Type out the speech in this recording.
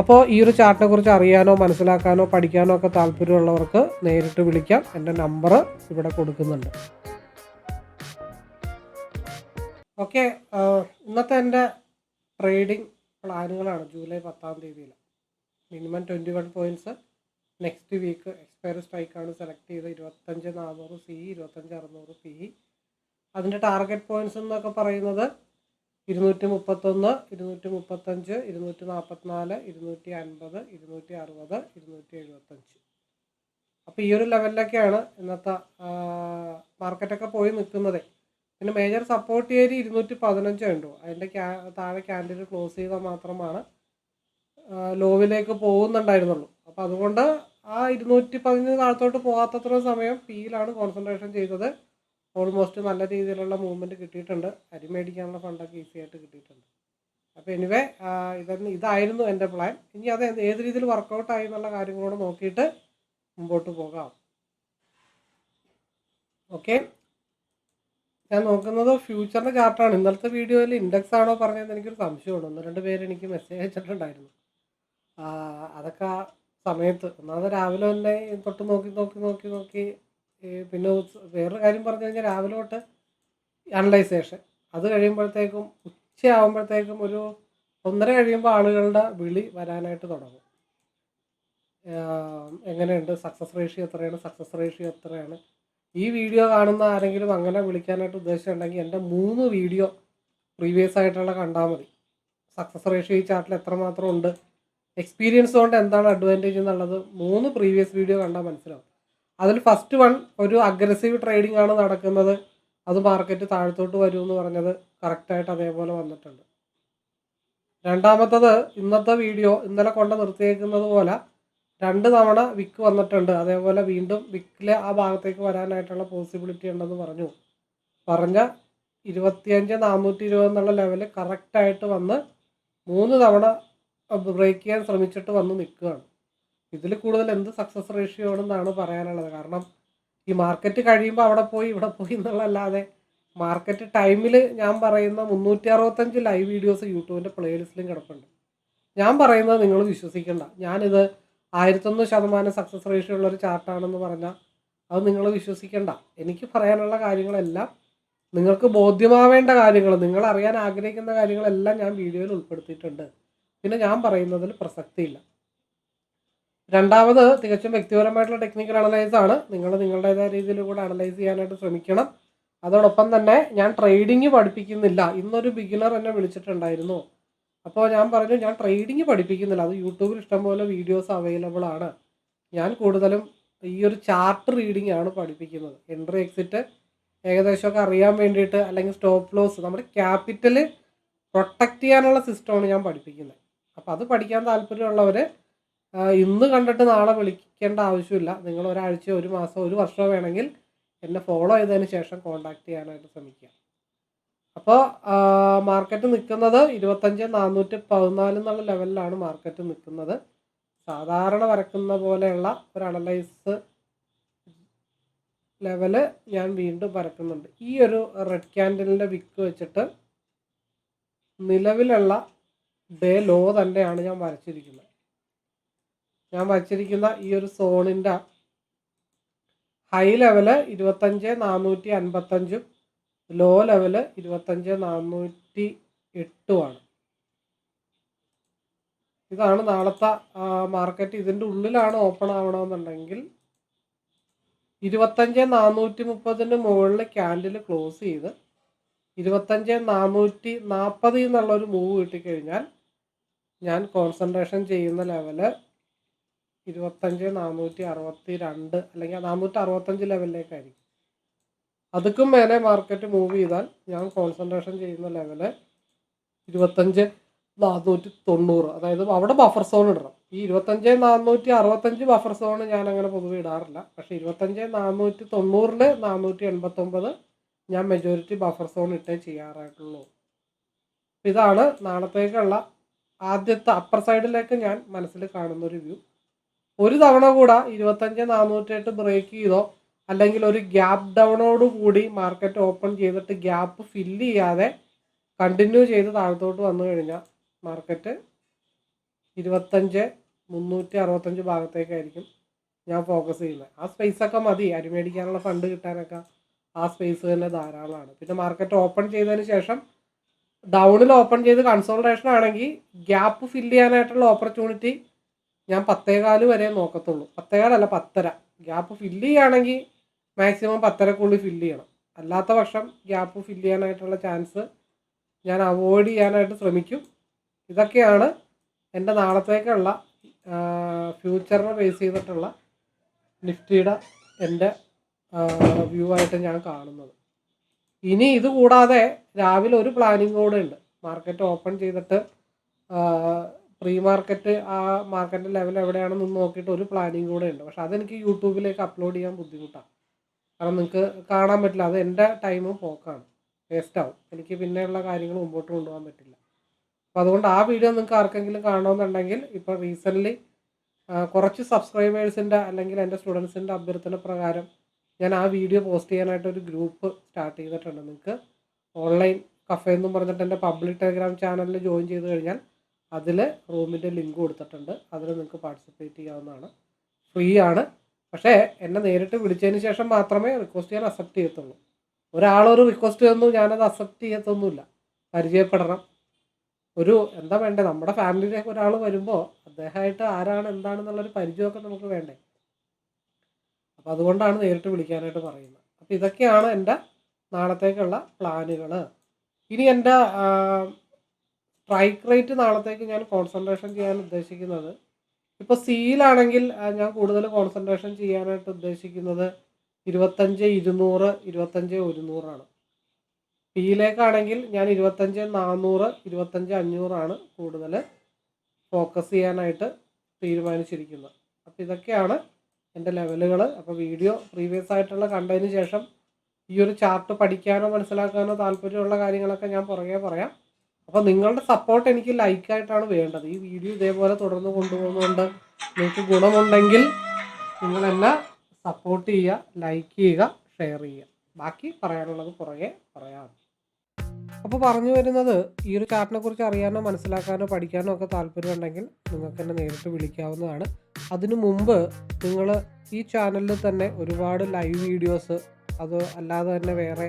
അപ്പോൾ ഈ ഒരു ചാർട്ടിനെ കുറിച്ച് അറിയാനോ മനസ്സിലാക്കാനോ പഠിക്കാനോ ഒക്കെ താല്പര്യമുള്ളവർക്ക് നേരിട്ട് വിളിക്കാം. എന്റെ നമ്പർ ഇവിടെ കൊടുക്കുന്നുണ്ട്. ഓക്കെ ഇന്നത്തെ എന്റെ ട്രേഡിംഗ് പ്ലാനുകളാണ് ജൂലൈ പത്താം തീയതിയിൽ minimum twenty one points next week expire സ്ട്രൈക്കാണ് select ചെയ്ത് ഇരുപത്തഞ്ച് നാനൂറ് സി ഇരുപത്തഞ്ച് അറുന്നൂറ് പി. അതിന്റെ ടാർഗറ്റ് പോയിന്റ്സ് എന്നൊക്കെ പറയുന്നത് ഇരുന്നൂറ്റി മുപ്പത്തൊന്ന് ഇരുന്നൂറ്റി മുപ്പത്തഞ്ച് ഇരുന്നൂറ്റി നാൽപ്പത്തിനാല് ഇരുന്നൂറ്റി അൻപത് ഇരുന്നൂറ്റി അറുപത് ഇരുന്നൂറ്റി എഴുപത്തഞ്ച് അപ്പോൾ ഈ ഒരു ലെവലിലൊക്കെയാണ് ഇന്നത്തെ മാർക്കറ്റൊക്കെ പോയി നിൽക്കുന്നത്. പിന്നെ മേജർ സപ്പോർട്ട് ഏരിയ ഇരുന്നൂറ്റി പതിനഞ്ച് ഉണ്ടോ അതിന്റെ ക്യാ താഴെ ക്യാൻഡിൽ ക്ലോസ് ചെയ്താൽ മാത്രമാണ് ലോവിലേക്ക് പോകുന്നുണ്ടായിരുന്നുള്ളൂ. അപ്പോൾ അതുകൊണ്ട് ആ ഇരുന്നൂറ്റി പതിനഞ്ച് താഴത്തോട്ട് പോകാത്തത്ര സമയം പിയിലാണ് കോൺസെൻട്രേഷൻ ചെയ്തത്. ഓൾമോസ്റ്റ് നല്ല രീതിയിലുള്ള മൂവ്മെന്റ് കിട്ടിയിട്ടുണ്ട്. അരി മേടിക്കാനുള്ള ഫണ്ടൊക്കെ ഈസി ആയിട്ട് കിട്ടിയിട്ടുണ്ട്. അപ്പോൾ എനിവേ ഇതൊന്ന് ഇതായിരുന്നു എന്റെ പ്ലാൻ ഇനി അത് ഏത് രീതിയിൽ വർക്കൗട്ടായി എന്നുള്ള കാര്യങ്ങളോട് നോക്കിയിട്ട് മുമ്പോട്ട് പോകാം. ഓക്കെ ഞാൻ നോക്കുന്നത് ഫ്യൂച്ചറിന്റെ ചാർട്ടാണ് ഇന്നലത്തെ വീഡിയോയിൽ ഇൻഡെക്സ് ആണോ പറഞ്ഞതെന്ന് എനിക്കൊരു സംശയമുണ്ട്. ഒന്ന് രണ്ട് പേര് എനിക്ക് മെസ്സേജ് അയച്ചിട്ടുണ്ടായിരുന്നു. അതൊക്കെ സമയത്ത്. ഒന്നാമത് രാവിലെ തന്നെ തൊട്ട് നോക്കി നോക്കി നോക്കി നോക്കി പിന്നെ വേറൊരു കാര്യം പറഞ്ഞു കഴിഞ്ഞാൽ രാവിലെ തൊട്ട് അനലൈസേഷൻ. അത് കഴിയുമ്പോഴത്തേക്കും ഉച്ചയാകുമ്പോഴത്തേക്കും ഒരു ഒന്നര കഴിയുമ്പോൾ ആളുകളുടെ വിളി വരാനായിട്ട് തുടങ്ങും. എങ്ങനെയുണ്ട്? സക്സസ് റേഷ്യോ എത്രയാണ്? സക്സസ് റേഷ്യോ എത്രയാണ്? ഈ വീഡിയോ കാണുന്ന ആരെങ്കിലും അങ്ങനെ വിളിക്കാനായിട്ട് ഉദ്ദേശിച്ചിട്ടുണ്ടെങ്കിൽ എന്റെ മൂന്ന് വീഡിയോ പ്രീവിയസ് ആയിട്ടുള്ള കണ്ടാൽ മതി. സക്സസ് റേഷ്യോ ഈ ചാർട്ടിൽ എത്രമാത്രം ഉണ്ട്? എക്സ്പീരിയൻസ് കൊണ്ട് എന്താണ് അഡ്വാന്റേജ് എന്നുള്ളത് മൂന്ന് പ്രീവിയസ് വീഡിയോ കണ്ടാൽ മനസ്സിലാവും. അതിൽ ഫസ്റ്റ് വൺ ഒരു അഗ്രസീവ് ട്രേഡിംഗ് ആണ് നടക്കുന്നത്. അത് മാർക്കറ്റ് താഴത്തോട്ട് വരും എന്ന് പറഞ്ഞത് കറക്റ്റായിട്ട് അതേപോലെ വന്നിട്ടുണ്ട്. രണ്ടാമത്തത് ഇന്നത്തെ വീഡിയോ ഇന്നലെ കൊണ്ട് നിർത്തിയേക്കുന്നത് പോലെ രണ്ട് തവണ വിക്ക് വന്നിട്ടുണ്ട്. അതേപോലെ വീണ്ടും വിക്കിലെ ആ ഭാഗത്തേക്ക് വരാനായിട്ടുള്ള പോസിബിലിറ്റി ഉണ്ടെന്ന് പറഞ്ഞു. പറഞ്ഞ ഇരുപത്തിയഞ്ച് നാനൂറ്റി ഇരുപത് എന്നുള്ള ലെവൽ കറക്റ്റായിട്ട് വന്ന് മൂന്ന് തവണ ബ്രേക്ക് ചെയ്യാൻ ശ്രമിച്ചിട്ട് വന്ന് നിൽക്കുകയാണ്. ഇതിൽ കൂടുതൽ എന്ത് സക്സസ് റേഷ്യോ ആണെന്നാണ് പറയാനുള്ളത്. കാരണം ഈ മാർക്കറ്റ് കഴിയുമ്പോൾ അവിടെ പോയി ഇവിടെ പോയി എന്നുള്ളതല്ലാതെ മാർക്കറ്റ് ടൈമിൽ ഞാൻ പറയുന്ന മുന്നൂറ്റി അറുപത്തഞ്ച് ലൈവ് വീഡിയോസ് യൂട്യൂബിന്റെ പ്ലേലിസ്റ്റിലും കിടപ്പുണ്ട്. ഞാൻ പറയുന്നത് നിങ്ങൾ വിശ്വസിക്കണ്ട. ഞാനിത് ആയിരത്തൊന്ന് ശതമാനം സക്സസ് റേഷ്യോ ഉള്ള ഒരു ചാർട്ടാണെന്ന് പറഞ്ഞാൽ അത് നിങ്ങൾ വിശ്വസിക്കണ്ട. എനിക്ക് പറയാനുള്ള കാര്യങ്ങളെല്ലാം നിങ്ങൾക്ക് ബോധ്യമാവേണ്ട കാര്യങ്ങൾ നിങ്ങൾ അറിയാൻ ആഗ്രഹിക്കുന്ന കാര്യങ്ങളെല്ലാം ഞാൻ വീഡിയോയിൽ ഉൾപ്പെടുത്തിയിട്ടുണ്ട്. പിന്നെ ഞാൻ പറയുന്നതിൽ പ്രസക്തിയില്ല. രണ്ടാമത് തികച്ചും വ്യക്തിപരമായിട്ടുള്ള ടെക്നിക്കൽ അനലൈസ് ആണ്. നിങ്ങൾ നിങ്ങളുടേതായ രീതിയിൽ കൂടെ അനലൈസ് ചെയ്യാനായിട്ട് ശ്രമിക്കണം. അതോടൊപ്പം തന്നെ ഞാൻ ട്രേഡിങ് പഠിപ്പിക്കുന്നില്ല. ഇന്നൊരു ബിഗിനർ എന്നെ വിളിച്ചിട്ടുണ്ടായിരുന്നു. അപ്പോൾ ഞാൻ പറഞ്ഞു ഞാൻ ട്രേഡിങ് പഠിപ്പിക്കുന്നില്ല. അത് യൂട്യൂബിൽ ഇഷ്ടംപോലെ വീഡിയോസ് അവൈലബിൾ ആണ്. ഞാൻ കൂടുതലും ഈ ഒരു ചാർട്ട് റീഡിംഗ് ആണ് പഠിപ്പിക്കുന്നത്. എൻട്രി എക്സിറ്റ് ഏകദേശമൊക്കെ അറിയാൻ വേണ്ടിയിട്ട് അല്ലെങ്കിൽ സ്റ്റോപ്പ് ലോസ് നമ്മുടെ ക്യാപിറ്റൽ പ്രൊട്ടക്റ്റ് ചെയ്യാനുള്ള സിസ്റ്റമാണ് ഞാൻ പഠിപ്പിക്കുന്നത്. അപ്പോൾ അത് പഠിക്കാൻ താല്പര്യമുള്ളവർ ഇന്ന് കണ്ടിട്ട് നാളെ വിളിക്കേണ്ട ആവശ്യമില്ല. നിങ്ങൾ ഒരാഴ്ച ഒരു മാസം ഒരു വർഷം വേണമെങ്കിൽ എന്നെ ഫോളോ ചെയ്തതിന് ശേഷം കോണ്ടാക്ട് ചെയ്യാനായിട്ട് ശ്രമിക്കുക. അപ്പോൾ മാർക്കറ്റ് നിൽക്കുന്നത് ഇരുപത്തഞ്ച് നാനൂറ്റി പതിനാല് എന്നുള്ള ലെവലിലാണ് മാർക്കറ്റ് നിൽക്കുന്നത്. സാധാരണ വരക്കുന്ന പോലെയുള്ള ഒരു അനലൈസ് ലെവൽ ഞാൻ വീണ്ടും വരക്കുന്നുണ്ട്. ഈ ഒരു റെഡ് ക്യാൻഡലിന്റെ വിക്ക് വെച്ചിട്ട് നിലവിലുള്ള ഡേ ലോ തന്നെയാണ് ഞാൻ വരച്ചിരിക്കുന്നത്. ഞാൻ വച്ചിരിക്കുന്ന ഈ ഒരു സോണിന്റെ ഹൈ ലെവൽ ഇരുപത്തഞ്ച് നാനൂറ്റി അൻപത്തഞ്ചും ലോ ലെവൽ ഇരുപത്തഞ്ച് നാനൂറ്റി എട്ടുമാണ് ഇതാണ് നാളത്തെ മാർക്കറ്റ് ഇതിന്റെ ഉള്ളിലാണ് ഓപ്പൺ ആവണമെന്നുണ്ടെങ്കിൽ ഇരുപത്തഞ്ച് നാനൂറ്റി മുപ്പതിന് മുകളിൽ ക്യാൻഡിൽ ക്ലോസ് ചെയ്ത് ഇരുപത്തഞ്ച് നാനൂറ്റി നാൽപ്പത് എന്നുള്ളൊരു മൂവ് കിട്ടിക്കഴിഞ്ഞാൽ ഞാൻ കോൺസെൻട്രേഷൻ ചെയ്യുന്ന ലെവൽ ഇരുപത്തഞ്ച് നാനൂറ്റി അറുപത്തി രണ്ട് അല്ലെങ്കിൽ നാനൂറ്റി അറുപത്തഞ്ച് ലെവലിലേക്കായിരിക്കും. അതുക്കും മേലെ മാർക്കറ്റ് മൂവ് ചെയ്താൽ ഞാൻ കോൺസെൻട്രേഷൻ ചെയ്യുന്ന ലെവൽ ഇരുപത്തഞ്ച് നാനൂറ്റി തൊണ്ണൂറ്. അതായത് അവിടെ ബഫർ സോൺ ഇടണം. ഈ ഇരുപത്തഞ്ച് നാനൂറ്റി അറുപത്തഞ്ച് ബഫർ സോൺ ഞാൻ അങ്ങനെ പൊതുവെ ഇടാറില്ല. പക്ഷെ ഇരുപത്തഞ്ച് നാനൂറ്റി തൊണ്ണൂറിൽ നാനൂറ്റി എൺപത്തൊമ്പത് ഞാൻ മെജോറിറ്റി ബഫർ സോൺ ഇട്ടേ ചെയ്യാറായിട്ടുള്ളൂ. ഇതാണ് നാളത്തേക്കുള്ള ആദ്യത്തെ അപ്പർ സൈഡിലേക്ക് ഞാൻ മനസ്സിൽ കാണുന്ന ഒരു വ്യൂ ഒരു തവണ കൂടെ ഇരുപത്തഞ്ച് നാനൂറ്റെട്ട് ബ്രേക്ക് ചെയ്തോ അല്ലെങ്കിൽ ഒരു ഗ്യാപ്പ് ഡൗണോട് കൂടി മാർക്കറ്റ് ഓപ്പൺ ചെയ്തിട്ട് ഗ്യാപ്പ് ഫില്ല് ചെയ്യാതെ കണ്ടിന്യൂ ചെയ്ത് താഴത്തോട്ട് വന്നു കഴിഞ്ഞാൽ മാർക്കറ്റ് ഇരുപത്തഞ്ച് മുന്നൂറ്റി അറുപത്തഞ്ച് ഭാഗത്തേക്കായിരിക്കും ഞാൻ ഫോക്കസ് ചെയ്യുന്നത്. ആ സ്പേസ് ഒക്കെ മതി. അരി മേടിക്കാനുള്ള ഫണ്ട് കിട്ടാനൊക്കെ ആ സ്പേസ് തന്നെ ധാരാളമാണ്. പിന്നെ മാർക്കറ്റ് ഓപ്പൺ ചെയ്തതിന് ശേഷം ഡൗണിൽ ഓപ്പൺ ചെയ്ത് കൺസോൾട്ടേഷൻ ആണെങ്കിൽ ഗ്യാപ്പ് ഫില്ല് ചെയ്യാനായിട്ടുള്ള ഓപ്പർച്യൂണിറ്റി ഞാൻ പത്തേകാൽ വരെ നോക്കത്തുള്ളൂ. പത്തേകാലല്ല പത്തര. ഗ്യാപ്പ് ഫില്ല് ചെയ്യുകയാണെങ്കിൽ മാക്സിമം പത്തരക്കുള്ളിൽ ഫില്ല് ചെയ്യണം. അല്ലാത്ത പക്ഷം ഗ്യാപ്പ് ഫില്ല് ചെയ്യാനായിട്ടുള്ള ചാൻസ് ഞാൻ അവോയ്ഡ് ചെയ്യാനായിട്ട് ശ്രമിക്കും. ഇതൊക്കെയാണ് എന്റെ നാളത്തേക്കുള്ള ഫ്യൂച്ചറിനെ ബേസ് ചെയ്തിട്ടുള്ള നിഫ്റ്റിയുടെ എന്റെ വ്യൂ ആയിട്ട് ഞാൻ കാണുന്നത്. ഇനി ഇത് കൂടാതെ രാവിലെ ഒരു പ്ലാനിങ് കൂടെ ഉണ്ട്. മാർക്കറ്റ് ഓപ്പൺ ചെയ്തിട്ട് പ്രീ മാർക്കറ്റ് ആ മാർക്കറ്റ് ലെവൽ എവിടെയാണെന്ന് നോക്കിയിട്ട് ഒരു പ്ലാനിങ് കൂടെ ഉണ്ട്. പക്ഷെ അതെനിക്ക് യൂട്യൂബിലേക്ക് അപ്ലോഡ് ചെയ്യാൻ ബുദ്ധിമുട്ടാണ്. കാരണം നിങ്ങൾക്ക് കാണാൻ പറ്റില്ല. അത് എന്റെ ടൈമും പോക്കാണ്. വേസ്റ്റ് ആവും. എനിക്ക് പിന്നെയുള്ള കാര്യങ്ങൾ മുമ്പോട്ട് കൊണ്ടുപോകാൻ പറ്റില്ല. അപ്പോൾ അതുകൊണ്ട് ആ വീഡിയോ നിങ്ങൾക്ക് ആർക്കെങ്കിലും കാണണമെന്നുണ്ടെങ്കിൽ ഇപ്പോൾ റീസെന്റ്ലി കുറച്ച് സബ്സ്ക്രൈബേഴ്സിന്റെ അല്ലെങ്കിൽ എന്റെ സ്റ്റുഡൻസിന്റെ അഭ്യർത്ഥന പ്രകാരം ഞാൻ ആ വീഡിയോ പോസ്റ്റ് ചെയ്യാനായിട്ട് ഒരു ഗ്രൂപ്പ് സ്റ്റാർട്ട് ചെയ്തിട്ടുണ്ട്. നിങ്ങൾക്ക് ഓൺലൈൻ കഫേ എന്നും പറഞ്ഞിട്ട് എന്റെ പബ്ലിക് ടെലിഗ്രാം ചാനലിൽ ജോയിൻ ചെയ്ത് കഴിഞ്ഞാൽ അതിൽ റൂമിന്റെ ലിങ്ക് കൊടുത്തിട്ടുണ്ട്. അതിൽ നിങ്ങൾക്ക് പാർട്ടിസിപ്പേറ്റ് ചെയ്യാവുന്നതാണ്. ഫ്രീ ആണ്. പക്ഷേ എന്നെ നേരിട്ട് വിളിച്ചതിന് ശേഷം മാത്രമേ റിക്വസ്റ്റ് ചെയ്യാൻ അക്സെപ്റ്റ് ചെയ്യത്തുള്ളൂ. ഒരാളൊരു റിക്വസ്റ്റ് ചെയ്യുന്നു ഞാനത് അക്സെപ്റ്റ് ചെയ്യത്തൊന്നുമില്ല. പരിചയപ്പെടണം. ഒരു എന്താ വേണ്ടേ? നമ്മുടെ ഫാമിലിയിലേക്ക് ഒരാൾ വരുമ്പോൾ അദ്ദേഹമായിട്ട് ആരാണ് എന്താണെന്നുള്ളൊരു പരിചയമൊക്കെ നമുക്ക് വേണ്ടേ? അപ്പോൾ അതുകൊണ്ടാണ് നേരിട്ട് വിളിക്കാനായിട്ട് പറയുന്നത്. അപ്പോൾ ഇതൊക്കെയാണ് എന്റെ നാളത്തേക്കുള്ള പ്ലാനുകൾ ഇനി എന്റെ സ്ട്രൈക്ക് റേറ്റ് നാളത്തേക്ക് ഞാൻ കോൺസെൻട്രേഷൻ ചെയ്യാൻ ഉദ്ദേശിക്കുന്നത്. ഇപ്പോൾ സീലാണെങ്കിൽ ഞാൻ കൂടുതൽ കോൺസെൻട്രേഷൻ ചെയ്യാനായിട്ട് ഉദ്ദേശിക്കുന്നത് ഇരുപത്തഞ്ച് ഇരുന്നൂറ് ഇരുപത്തഞ്ച് ഒരുന്നൂറാണ്. പിയിലേക്കാണെങ്കിൽ ഞാൻ ഇരുപത്തഞ്ച് നാനൂറ് ഇരുപത്തഞ്ച് അഞ്ഞൂറാണ് കൂടുതൽ ഫോക്കസ് ചെയ്യാനായിട്ട് തീരുമാനിച്ചിരിക്കുന്നത്. അപ്പോൾ ഇതൊക്കെയാണ് എന്റെ ലെവലുകൾ. അപ്പോൾ വീഡിയോ പ്രീവിയസ് ആയിട്ടുള്ള കണ്ടതിന് ശേഷം ഈ ഒരു ചാർട്ട് പഠിക്കാനോ മനസ്സിലാക്കാനോ താല്പര്യമുള്ള കാര്യങ്ങളൊക്കെ ഞാൻ പുറകെ പറയാം. അപ്പോൾ നിങ്ങളുടെ സപ്പോർട്ട് എനിക്ക് ലൈക്കായിട്ടാണ് വേണ്ടത്. ഈ വീഡിയോ ഇതേപോലെ തുടർന്ന് കൊണ്ടുപോകുന്നതുകൊണ്ട് നിങ്ങൾക്ക് ഗുണമുണ്ടെങ്കിൽ നിങ്ങൾ എന്നെ സപ്പോർട്ട് ചെയ്യുക ലൈക്ക് ചെയ്യുക ഷെയർ ചെയ്യുക. ബാക്കി പറയാനുള്ളത് പുറകെ പറയാം. അപ്പോൾ പറഞ്ഞു വരുന്നത് ഈ ഒരു ചാർട്ടിനെ കുറിച്ച് അറിയാനോ മനസ്സിലാക്കാനോ പഠിക്കാനോ ഒക്കെ താല്പര്യമുണ്ടെങ്കിൽ നിങ്ങൾക്ക് എന്നെ നേരിട്ട് വിളിക്കാവുന്നതാണ്. അതിനു മുമ്പ് നിങ്ങൾ ഈ ചാനലിൽ തന്നെ ഒരുപാട് ലൈവ് വീഡിയോസ് അത് അല്ലാതെ തന്നെ വേറെ